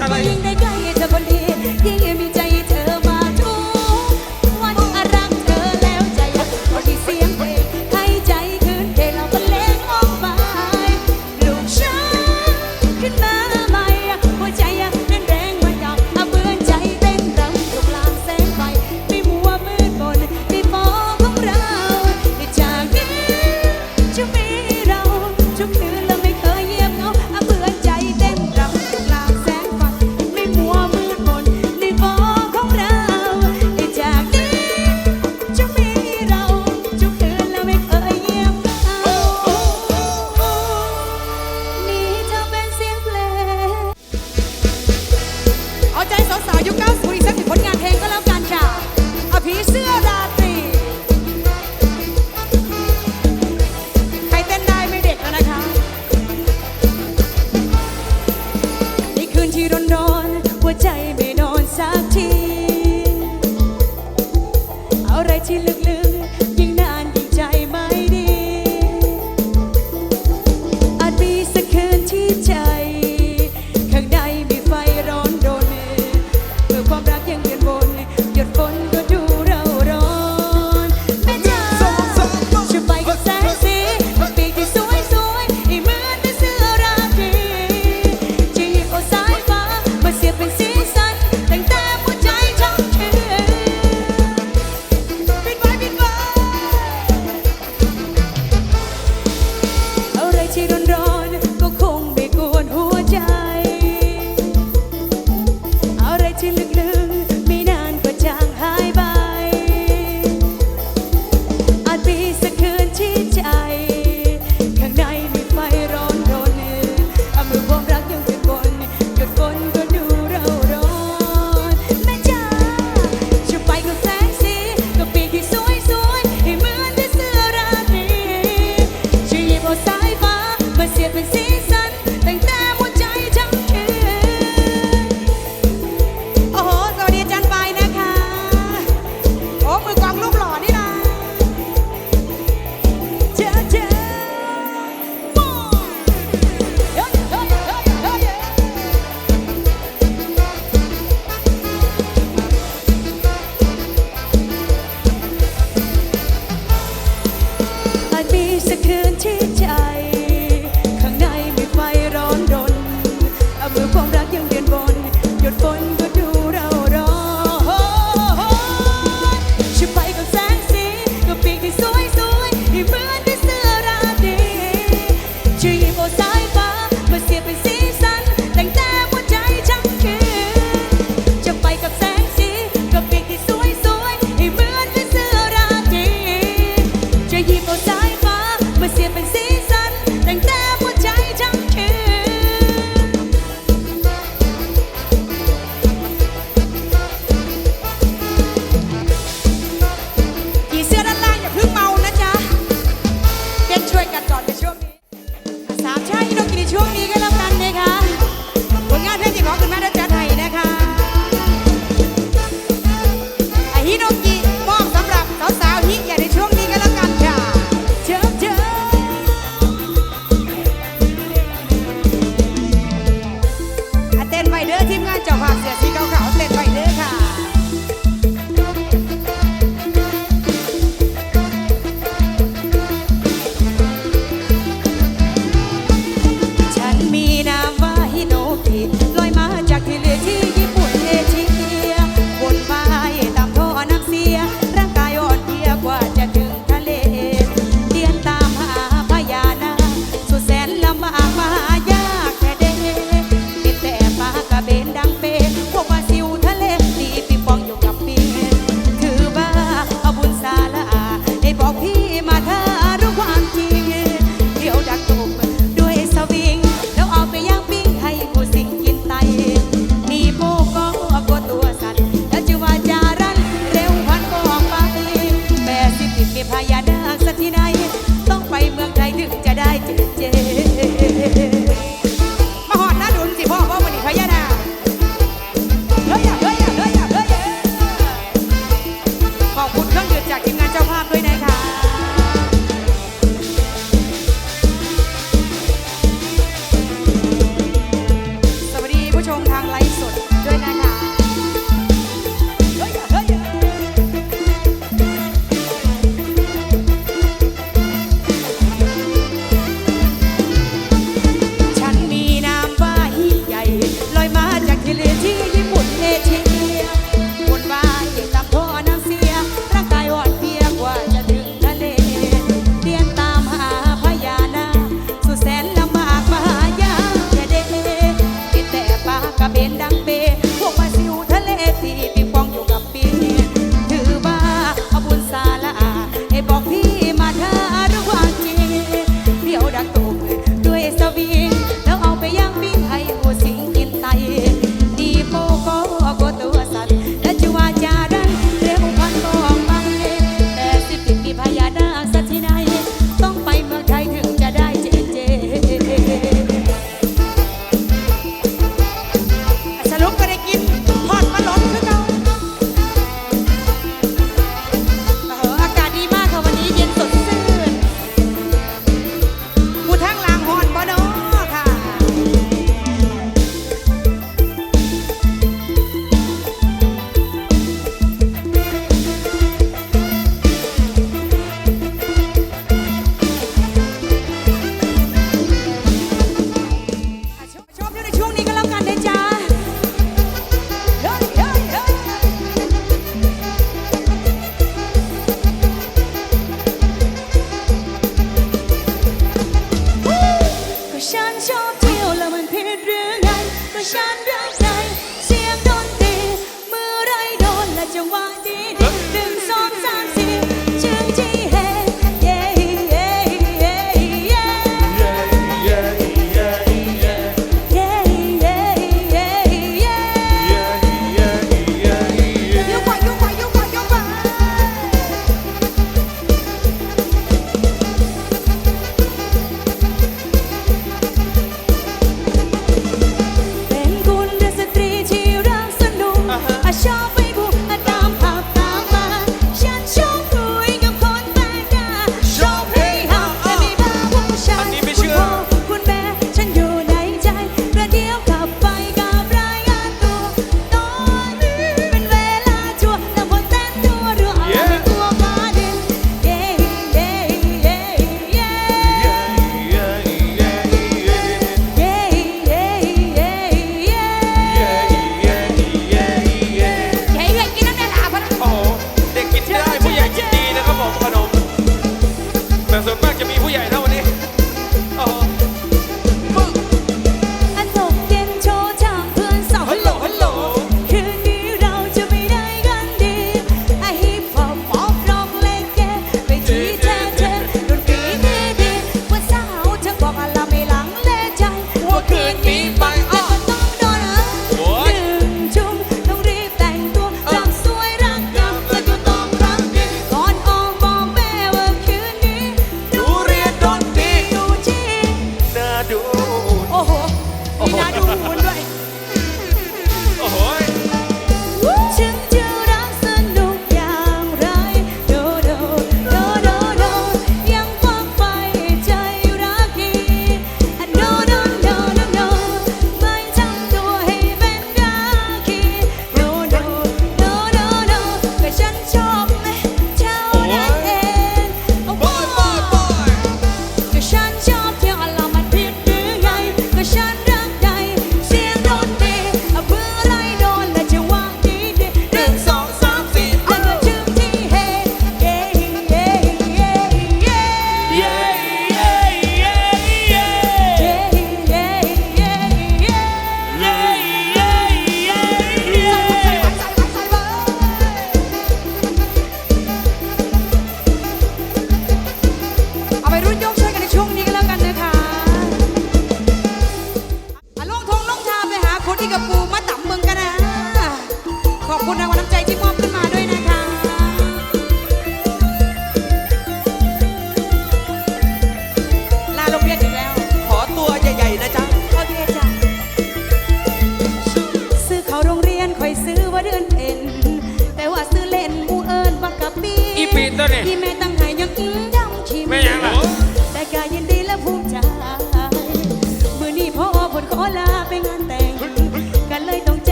再来 Mayo Casa.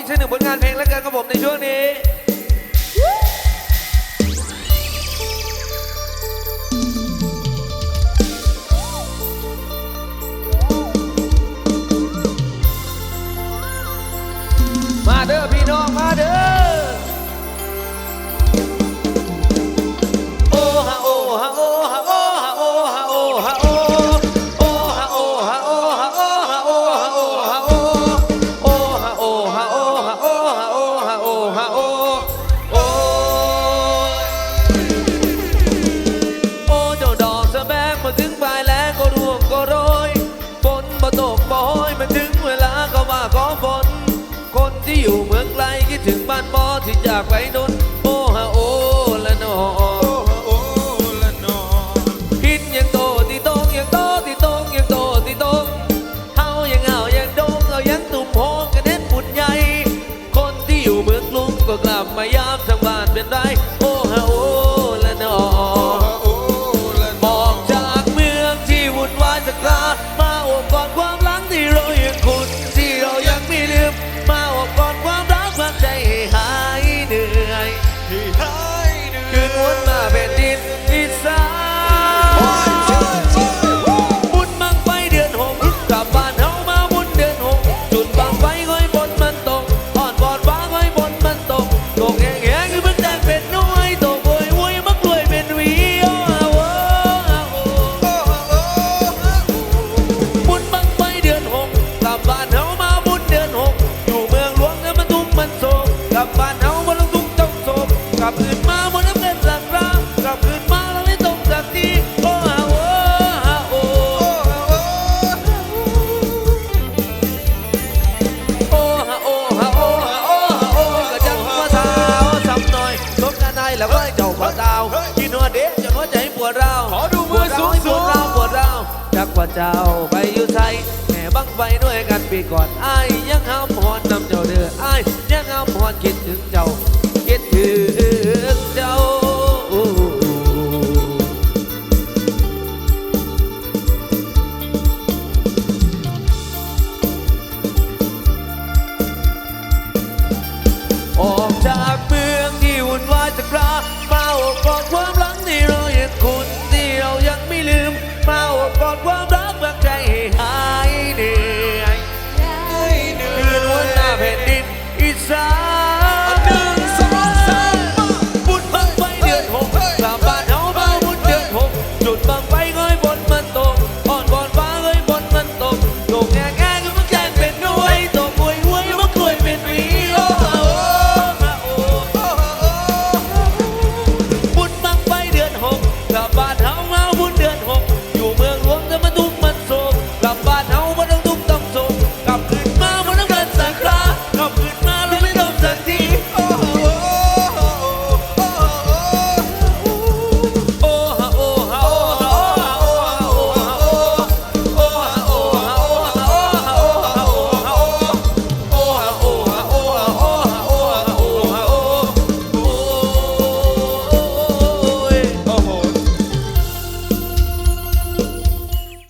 อีกเช่นหนึ่งผลงานเพลงและกันครับผมในช่วงนี้ ที่จากไปโดน วใจปวดร้าวขอดูมือสูงๆปวดร้าวปวดร้าวจากว่าเจ้าไปอยู่ไทยแห่บังไฟด้วยกันปีก่อนอ้ายยังห้ามหอนนำเจ้าเด้ออ้ายยังห้ามหอนคิดถึงเจ้า